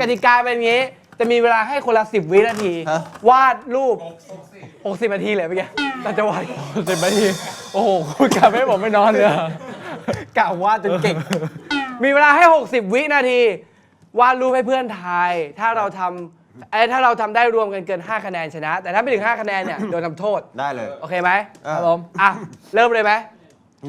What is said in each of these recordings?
กติกาเป็นอย่างนี้ จะมีเวลาให้คนละ10วินาที ฮะ วาดรูป60นาทีเลยเมื่อกี้เราจะวาดสิบนาที โอ้โหคุณกลับให้ผมไม่นอนเลยอะกะวาดจนเก่ง มีเวลาให้ 60 วินาที วาดรูปให้เพื่อนทาย ถ้าเราทำไอ้ยถ้าเราทำได้รวมกันเกิน 5 คะแนนชนะ แต่ถ้าไม่ถึง 5 คะแนนเนี่ย โดนทำโทษ ได้เลย โอเคไหมอะครับผมอะ เริ่มเลยไหม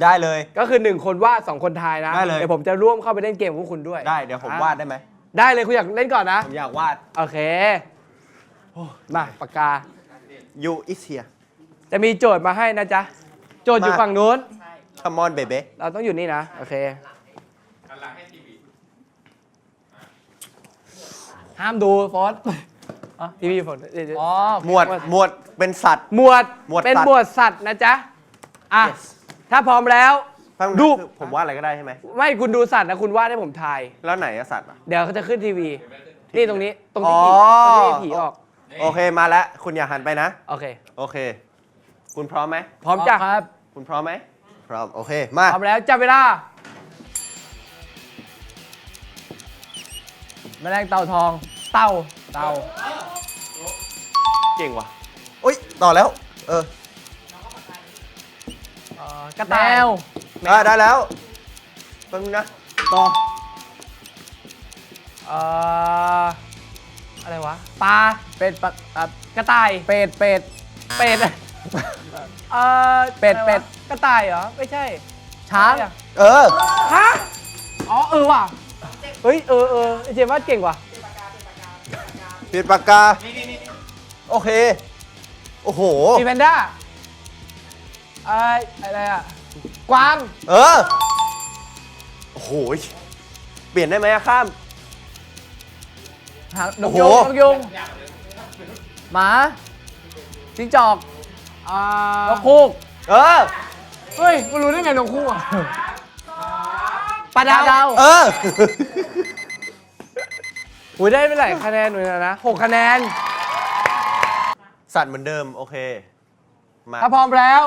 ได้เลย ก็คือ 1 คนวาด 2 คนทายนะได้เลย ยวผมจะร่วมเข้าไปเล่นเกมกับพวกคุณด้วยได้เดี๋ยวผมอะวาดได้ไหม ได้เลยคุณอยากเล่นก่อนนะ ผมอยากวาด โอเคโอ้มาปากกา you is here จะมีโจทย์มาให้นะจ๊ะ โจทย์อยู่มา ฝั่งนู้น come on baby เราต้องอยู่นี่นะ โอเคห้ามดูฟอสทีวีฝนเดี๋ยวอ๋อหมวดหมวดเป็นสัตว์ หมวดหมวดเป็นสัตว์ หมวดสัตว์นะจ๊ะ อะ Yes ถ้าพร้อมแล้ว แป๊บนึงรูปคือผมวาดอะไรก็ได้ใช่ไหมไม่คุณดูสัตว์นะคุณวาดให้ผมทาย แล้วไหนอะสัตว์อะ เดี๋ยวเขาจะขึ้นทีวี นี่ตรงนี้ ตรงที่อ๋ผีอตรงที่ผีออก โอเคมาแล้วคุณอย่าหันไปนะ โอเค โอเค คุณพร้อมไหมพร้อมจ้ะครับ คุณพร้อมไหมพร้อมโอเคมา พร้อมแล้วจับเวลา แมลงเต่าทอง เต่า เต่า เก่งว่ะอุ้ยต่อแล้ว เออเอ่อกระแมต่ายว อะได้แล้วแป๊บนึงนะต่อเอ่ออะไรวะปลาเป็ดปะอะกระต่ายเป็ดเป็ด เป็ดเอ่อเป็ดอะไรวะเป็ด กระต่ายเหรอไม่ใช่ช้างเออ ฮะอ๋อเออว่ะเฮ้ยเออเออไอเจมส์ว่าเก่งว่ะปิดปากกาโอเค โอ้โห มีแพนด้า เอ่ออะไรอะกวางเออ โอ้โหเปลี่ยนได้ไหมอะข้าม หางนโอ้กโหยุงนกยุงหมาจิ้งจอกอ่านกคูกเออเฮ้ยคุณรู้ได้ไงนกคู่อะ ปลาดาวดาว เออหุยได้ไปหลายคะแนนเหมือนกันนะหกคะแนน สัตว์เหมือนเดิม โอเค มา ถ้าพร้อมแล้ว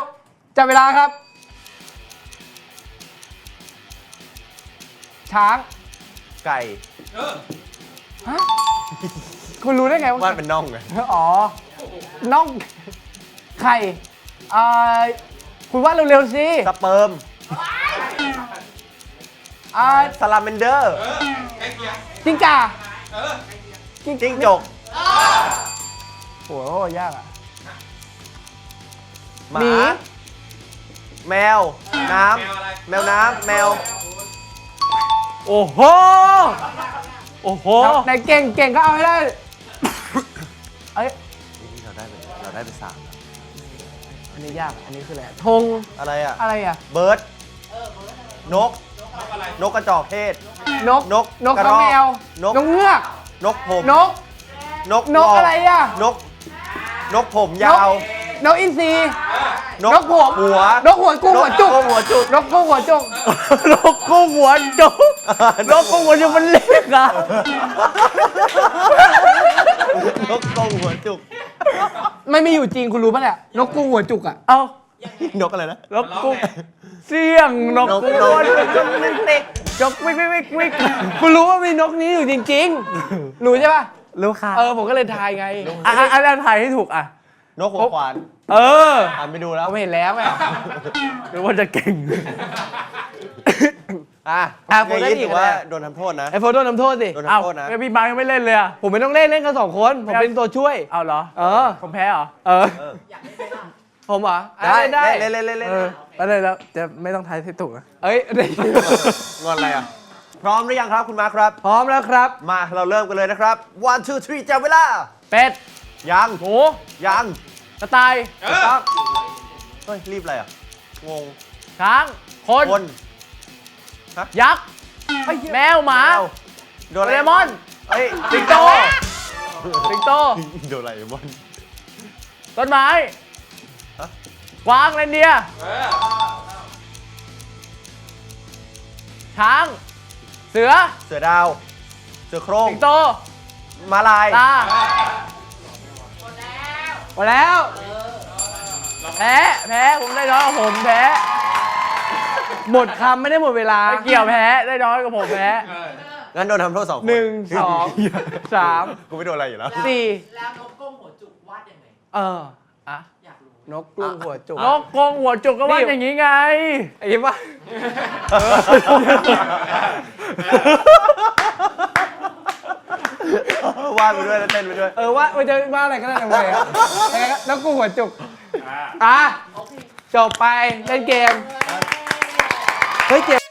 จับเวลาครับ ช้างไก่คุณรู้ได้ไงวาว่าดเป็นน่องไงอ๋อ น้องไข่เอ่อคุณว่าเร็วๆสิสเปิร์มเอ่อสลาเมนเดอร์จิ้งก่าจิ้งจกโอ้โหยากอะหมาหมี แมว น้ำแมวน้ำแมว โอ้โห โอ้โหไหนเก่งเก่งก็เอาให้ได้ เอ้ยเราได้ไปเราได้ไปสามแล้วอันนี้ยาก อันนี้คืออะไร ธง อะไรอะ อะไรอะ เบิร์ดนก นกกระจอกเทศ นก นกนกกระกรระอกแมว นก นกเงือก นกผม นก นกนกวอะไรอะ นก นกผมยาว นกอินทรี นนกผมหัวนกหัวกุ้งหัวจุกนกหัวจุกนกกุ้งหัวจุกนกกุ้งหัวจุกนกกุ้งหัวจุกมันเล็กอะนกกรงหัวจุก ไม่มีอยู่จริงคุณรู้ปะเนี่ยนกกุ้งหัวจุกอะเอ้านกอะไรนะนกกุ้งเสี่ยงนกนกกุ้งนหัวกจุกมันเล็กจกวิกวิกวิกวิกคุณรู้ว่ามีนกนี้อยู่จริงๆรู้ใช่ปะรู้ค่ะเออผมก็เลยทายไงอะอะอะอะถ่ายให้ถูกอะนกหัวขวาน เอออ่านไปดูแล้ว เราไม่เห็นแล้วไงหรือว่าจะเก่ง อะอะอย่างผมได้นี้อีกถือว่าแล้วโดนทำโทษนะ ไอโฟโต้นำโทษสิโดนเอ้าทำโทษนะไม่พี่มายังไม่เล่นเลยอะผมไม่ต้องเล่นเล่นกันสองคน ผมเป็นตัวช่วย เอาเหรอเออ ผมแพ้เหรอเออเออผมเหรออะได้ได้เล่นเล่นเล่นเล่นเออไปเลยแล้วจะไม่ต้องทายที่ถูกอะเอ้ยงอนอะไรอะ พร้อมหรือยังครับคุณมาร์คครับ พร้อมแล้วครับ มาเราเริ่มกันเลยนะครับ one two three จับเวลา เป็ดยัง หมูยังก ระต่ายต้องเฮ้ยรีบอะไรอะ งง ช้าง คน คนยักษ์ แมว หมาแมวโดโดเรมอน เอ้ยสิงโต สิงโต โดราเอมอน ต้นไม้ฮะ กวางเรนเดียร์ช้าง เสือ เสือดาว เสือโคร่งสิงโต มาลาย ตา หมดแล้ว แพ้ แพ้ ผมได้น้อยกว่าผมแพ้ หมดคำไม่ได้หมดเวลา ไม่เกี่ยวแพ้ ได้น้อยกว่าผมแพ้งั้นโดนทำโทษสองคนหนึ่งสองสามกูไม่โดนอะไรอยู่แล้ว สี่ แล้วนกก้มหัวจุกวาดยังไง เอออะอยากรู้ นกกลุ้งหัวจุกนกกรงหัวจุกก็ว่านี่อย่างนี้ไง ไอ้ยิ้มว่า วาดไปด้วยแล้วเต้นไปด้วย เออว่ามันจะว่าอะไรก็ได้ทำไมอะยังไงก็นกกลุ้งหัวจุกอะโอเคจบไปเล่นเกมเฮ้ยเจม